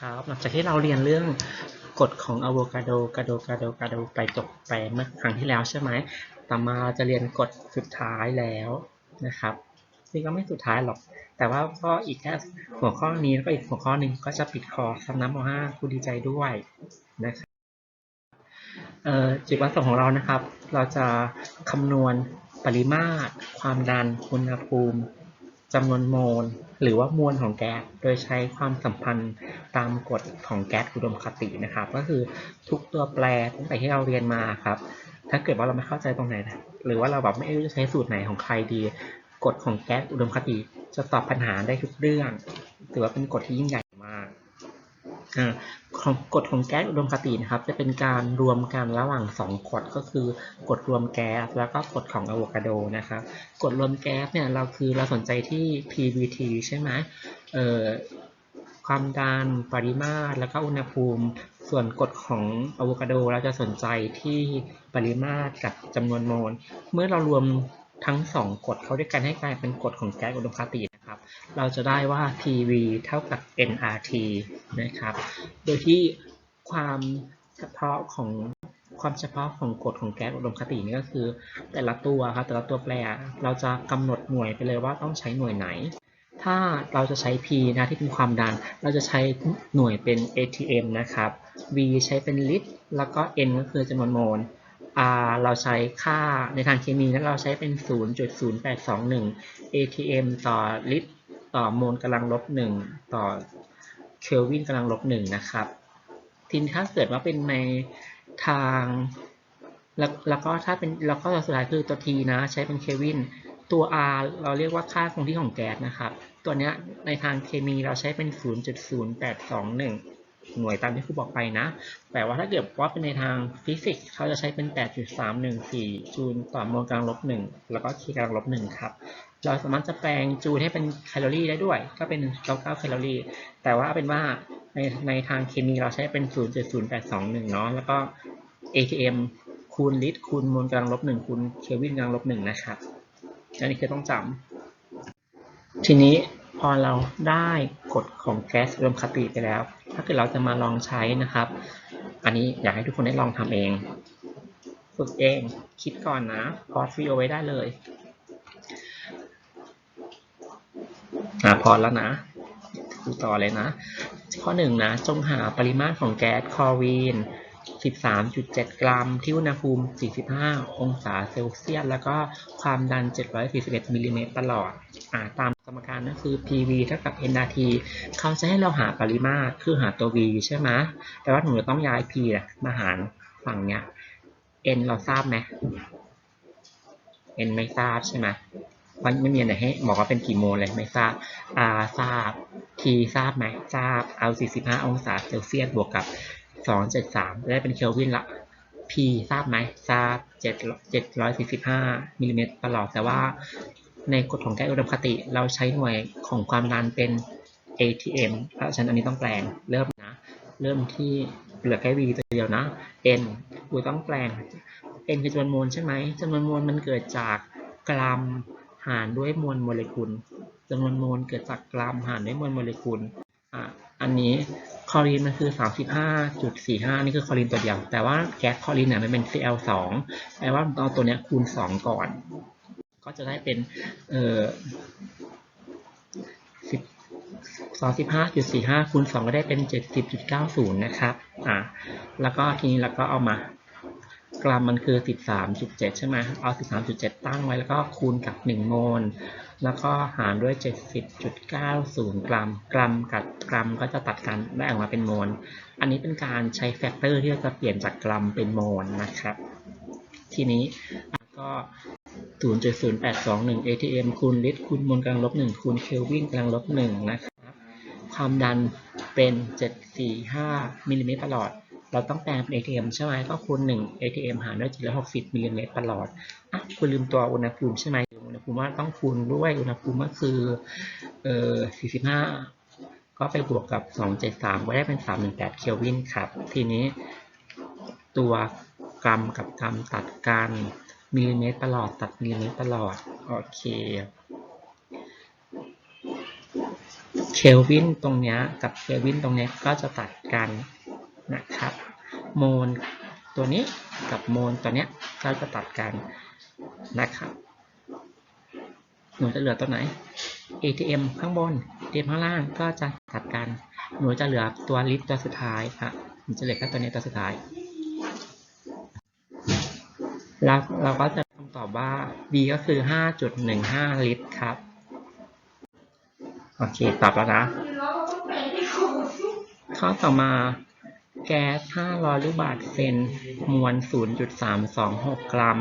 ครับหลังจากที่เราเรียนเรื่องกฎของอะโวคาโดกาโดกาโดกาโดไปจบไปเมื่อครั้งที่แล้วใช่ไหมต่อมาเราจะเรียนกฎสุดท้ายแล้วนะครับซึ่งก็ไม่สุดท้ายหรอก แต่ว่าก็อีกแค่หัวข้อนี้แล้วก็อีกหัวข้อหนึ่งก็จะปิดคอสำนักม .5 ครูดีใจด้วยนะครับจุดประสงค์ของเรานะครับ เราจะคำนวณปริมาตร ความดัน อุณหภูมิ จำนวนโมล หรือว่ามวลของแก๊สโดยใช้ความสัมพันธ์ตามกฎของแก๊สอุดมคตินะครับ ก็คือทุกตัวแปรตั้งแต่ที่เราเรียนมาครับ ถ้าเกิดว่าเราไม่เข้าใจตรงไหน หรือว่าเราแบบไม่รู้จะใช้สูตรไหนของใครดี กฎของแก๊สอุดมคติจะตอบปัญหาได้ทุกเรื่อง ถือว่าเป็นกฎที่ยิ่งใหญ่ กฎของแก๊สอุดมคตินะครับ จะเป็นการรวมกันระหว่างสองกฎก็คือกฎรวมแก๊สแล้วก็กฎของอะโวคาโดนะครับกฎรวมแก๊สเนี่ยเราคือเราสนใจที่ PVT ใช่ไหมเอ่อความดันปริมาตร แล้วก็อุณหภูมิ ส่วนกฎของอะโวคาโดเราจะสนใจที่ปริมาตรกับจำนวนโมล เมื่อเรารวมทั้งสองกฎเขาด้วยกันให้กลายเป็นกฎของแก๊สอุดมคติ เราจะได้ว่า PV เท่ากับ nRT นะครับ โดยที่ความเฉพาะของความเฉพาะของกฎของแก๊สอุดมคตินี่ก็คือ แต่ละตัวครับแต่ละตัวแปรเราจะกำหนดหน่วยไปเลยว่าต้องใช้หน่วยไหน ถ้าเราจะใช้ P นะที่เป็นความดัน เราจะใช้หน่วยเป็น ATM นะครับ V ใช้เป็นลิตร แล้วก็ N ก็คือจำนวนโมล R เราใช้ค่าในทางเคมีนั้นเราใช้เป็น 0.0821 ATM ต่อลิตร ต่อโมลกำลังลบ1ต่อเคลวินกำลังลบ1นะครับ ทีนี้ถ้าเกิดว่าเป็นในทางแล้วแล้วก็ถ้าเป็นแล้วก็สุดท้ายคือตัว T นะ ใช้เป็นเคลวิน ตัว R เราเรียกว่าค่าคงที่ของแก๊สนะครับ ตัวเนี้ยในทางเคมีเราใช้เป็น 0.0821 หน่วยตามที่ครูบอกไปนะ แต่ว่าถ้าเกิดว่าเป็นในทางฟิสิกส์เขาจะใช้เป็น 8.314 จูลต่อโมลกำลังลบ1แล้วก็คีกำลังลบ1ครับ เราสามารถจะแปลงจูลให้เป็นแคลอรี่ได้ด้วย ก็เป็น99แคลอรี่ แต่ว่าเป็นว่าในในทางเคมีเราใช้เป็น 0.0821 เนาะ แล้วก็ ATM คูณลิตรคูณโมลกำลังลบ1คูณเคลวินกำลังลบ1นะครับ อันนี้คือต้องจำ ทีนี้พอเราได้กฎของแก๊สรวมคติไปแล้ว ถ้าเกิดเราจะมาลองใช้นะครับ อันนี้อยากให้ทุกคนได้ลองทำเอง ฝึกเอง คิดก่อนนะพอสวิดีโอไว้ได้เลย อ่าพอแล้วนะดูต่อเลยนะ ข้อหนึ่งนะ จงหาปริมาตรของแก๊สคลอรีน 13.7 กรัม ที่อุณหภูมิ 45 องศาเซลเซียส แล้วก็ความดัน 741 มิลลิเมตรตลอดอ่าตามสมการก็คือ PV เท่ากับ nRT เขาจะให้เราหาปริมาตร คือหาตัว V ใช่ไหม แต่ว่าหนูจะต้องย้าย P อะมาหารฝั่งเนี้ย N เราทราบไหม N ไม่ทราบใช่ไหม มันไม่มีอันไหนให้บอกว่าเป็นกี่โมลเลยไม่ทราบ R ทราบ T ทราบไหมทราบเอา 45 องศาเซลเซียสบวกกับ 273 จะได้เป็นเคลวินละ P ทราบไหมทราบ7 745มิลลิเมตรตลอดแต่ว่าในกฎของแก๊สอุดมคติเราใช้หน่วยของความดันเป็น ATM เพราะฉะนั้นอันนี้ต้องแปลงเริ่มนะ เริ่มที่เหลือแค่ V ตัวเดียวนะ N กูต้องแปลง N คือจำนวนโมลใช่ไหมจำนวนโมลมันเกิดจากกรัม หารด้วยมวลโมเลกุลจำนวนโมลเกิดจากกรัมหารด้วยมวลโมเลกุลอะอันนี้คลอรีนมันคือ 35.45 นี่คือคลอรีนตัวเดียว แต่ว่าแก๊สคลอรีนเนี่ยมันเป็น Cl2 แปลว่าเอาตัวเนี้ยคูณ 2 ก่อน ก็จะได้เป็น เอ่อ25.45คูณ2ก็ได้เป็น 70.90 นะครับ อะแล้วก็ทีนี้เราก็เอามา กรัมมันคือ 13.7 ใช่ไหมเอา 13.7 ตั้งไว้แล้วก็คูณกับ 1 โมล แล้วก็หารด้วย 70.90 กรัม กรัมกับกรัมก็จะตัดกันได้ออกมาเป็นโมล อันนี้เป็นการใช้แฟกเตอร์ที่จะเปลี่ยนจากกรัมเป็นโมลนะครับ ทีนี้ก็0.0821 ATM คูณลิตรคูณโมลกำลังลบ 1 คูณเคลวินกำลังลบ 1 นะครับ ความดันเป็น 745มิลลิเมตรตลอด เราต้องแปลงเป็น ATM ใช่ไหมก็คูณ1 ATM หารด้วย760มิลลิเมตรตลอดอะคุณลืมตัวอุณหภูมิใช่ไหมอุณหภูมิว่าต้องคูณด้วยอุณหภูมิก็คือเอ่อ45 ก็ไปบวกกับ 273 ก็ได้เป็น 318 เคลวินครับ ทีนี้ตัวกรัมกับกรัมตัดกันมิลลิเมตรตลอดตัดมิลลิเมตรตลอดโอเคเคลวินตรงเนี้ยกับเคลวินตรงเนี้ยก็จะตัดกัน นะครับ โมลตัวนี้กับโมลตัวเนี้ยก็จะตัดกันนะครับหนูจะเหลือตัวไหน ATM ข้างบน ATM ข้างล่างก็จะตัดกัน หนูจะเหลือตัวลิตรตัวสุดท้ายครับหนูจะเหลือแค่ตัวนี้ตัวสุดท้าย แล้วเราก็จะคำตอบว่า B ก็คือ 5.15 ลิตรครับ โอเค ตอบแล้วนะ ข้อต่อมา แก๊ส 500 ลูกบาศก์เซน มวล 0.326 กรัม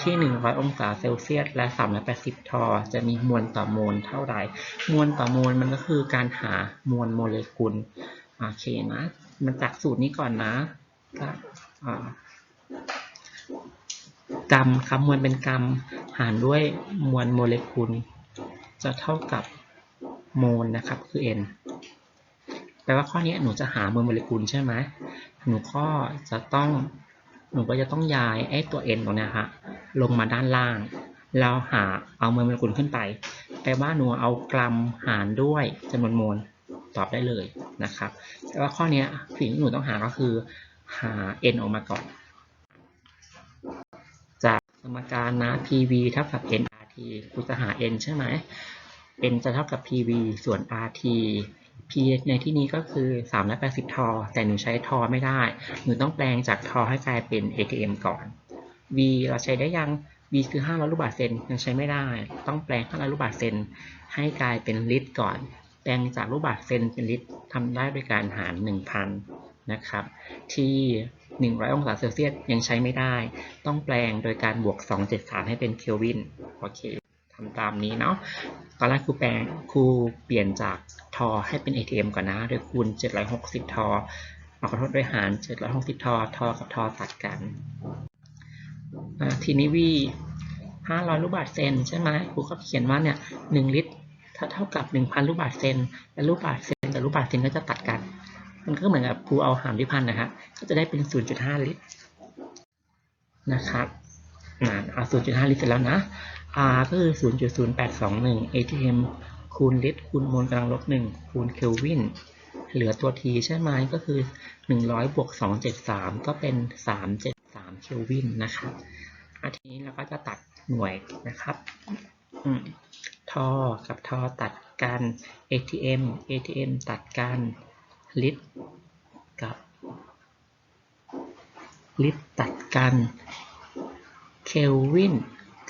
ที่ 100 องศาเซลเซียส และ 380 ทอ จะมีมวลต่อโมลเท่าไหร่ มวลต่อโมลมันก็คือการหามวลโมเลกุล โอเคนะ มันจากสูตรนี้ก่อนนะกรัมครับมวลเป็นกรัม หารด้วยมวลโมเลกุล จะเท่ากับโมลนะครับ คือ n ลว่าข้อนี้หนูจะหามวลโมเลกุลใช่ไหมหนูก็จะต้องหนูก็จะต้องย้ายไอ้ตัว n ตรงนี้ยฮะลงมาด้านล่างแล้วหาเอามวลโมเลกุลขึ้นไป แปลว่าหนูเอากรัมหารด้วยจำนวนโมลตอบได้เลยนะครับแต่ว่าข้อนี้สิ่งที่หนูต้องหาก็คือหา n ออกมาก่อน จากสมการนะ PV เท่ากับ nRT ครูจะหา n ใช่ไหม n จะเท่ากับ PV ส่วน RT P ในที่นี้ก็คือ 380 ทอ แต่หนูใช้ทอไม่ได้ หนูต้องแปลงจากทอให้กลายเป็น ATM ก่อน V เราใช้ได้ยัง V คือ 500 ลูกบาศก์เซนยังใช้ไม่ได้ ต้องแปลง 500 ลูกบาศก์เซนให้กลายเป็นลิตรก่อน แปลงจากลูกบาศก์เซนเป็นลิตรทำได้ด้วยการหาร 1,000 นะครับ ที่ 100 องศาเซลเซียสยังใช้ไม่ได้ ต้องแปลงโดยการบวก 273 ให้เป็นเคลวิน โอเคำตามนี้เนาะตอนแรกครูแปลงครูเปลี่ยนจากทอให้เป็น ATM ก่อนนะโดยคูณ 760 ทอเอาขอโทษด้วยหาร 760 ทอ ทอกับทอตัดกัน ทีนี้วี500 ลูกบาศก์เซนใช่ไหมครูก็เขียนว่าเนี่ย 1 ลิตรถ้าเท่ากับ 1,000 ลูกบาศก์เซน และลูกบาศก์เซนกับลูกบาศก์เซนก็จะตัดกัน มันก็เหมือนกับครูเอาหารด้วยพันนะครับก็จะได้เป็น 0.5 ลิตรนะครับอ่าเอา 0.5 ลิตรเสร็จแล้วนะ R ก็คือ 0.0821 ATM คูณลิตรคูณโมลกำลังลบ1คูณเคลวิน เหลือตัว T ใช่ไหมก็คือ 100บวก273 ก็เป็น 373 เคลวินนะครับอาทีนี้เราก็จะตัดหน่วยนะครับทอกับทอตัดกัน ATM ATM ตัดกันลิตรกับลิตรตัดกันเคลวิน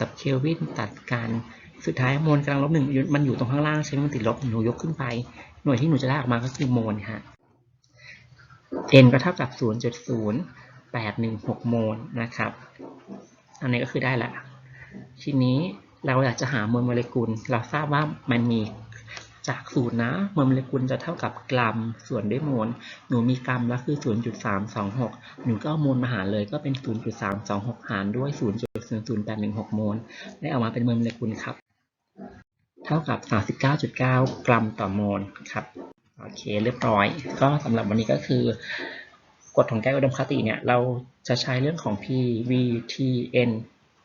กับเคลวินตัดกันสุดท้ายโมลกำลังลบหนึ่งมันอยู่ตรงข้างล่างใช่ไหมมันติดลบหนูยกขึ้นไป หน่วยที่หนูจะได้ออกมาก็คือโมลฮะ n ก็เท่ากับ 0.0816 โมลนะครับ อันนี้ก็คือได้ละ ทีนี้เราอยากจะหามวลโมเลกุล เราทราบว่ามันมีจากสูตรนะมวลโมเลกุลจะเท่ากับกรัมส่วนด้วยโมล หนูมีกรัมแล้วคือ 0.326 หนูก็เอาโมลมาหารเลยก็เป็น 0.326 หารด้วย 0.0816 โมลได้ออกมาเป็นมวลโมเลกุลครับ เท่ากับ 39.9 กรัมต่อโมลครับ โอเคเรียบร้อย ก็สำหรับวันนี้ก็คือกฎของแก้วอุดมคติเนี่ยเราจะใช้เรื่องของ P V T N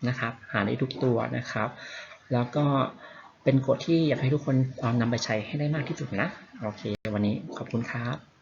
นะครับ หาได้ทุกตัวนะครับ แล้วก็เป็นกฎที่อยากให้ทุกคนนำไปใช้ให้ได้มากที่สุดนะ โอเค วันนี้ขอบคุณครับ